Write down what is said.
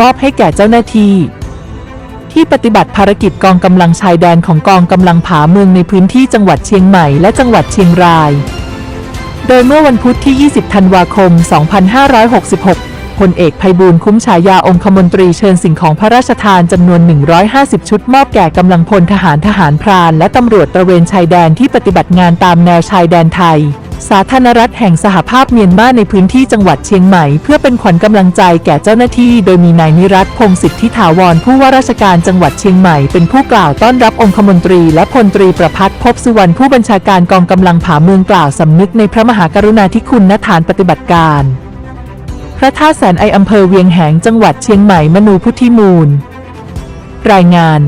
มอบให้แก่เจ้าหน้าที่ ที่ปฏิบัติภารกิจกองกำลังชายแดนของกองกำลังผาเมืองในพื้นที่จังหวัดเชียงใหม่และจังหวัดเชียงราย โดยเมื่อวันพุธที่ 20 ธันวาคม 2566 พลเอกไพบูลคุ้มฉายาองคมนตรีเชิญสิ่งของพระราชทานจำนวน 150 ชุดมอบแก่กำลังพลทหารทหารพราน และตำรวจตระเวนชายแดนที่ปฏิบัติงานตามแนวชายแดนไทย สาธารณรัฐแห่งสหภาพเมียนมาในพื้นที่จังหวัดเชียงใหม่ เพื่อเป็นขวัญกำลังใจแก่เจ้าหน้าที่ โดยมีนายนิรัตพงศิษฐิถาวรผู้ว่าราชการจังหวัดเชียงใหม่เป็นผู้กล่าวต้อนรับองคมนตรี และพลตรีประพัฒน์พบสุวรรณผู้บัญชาการกองกำลังผาเมืองกล่าวสำนึกในพระมหากรุณาธิคุณณฐานปฏิบัติการ พระธาตุแสนไออำเภอเวียงแหงจังหวัดเชียงใหม่มนูพุทธิมูล รายงาน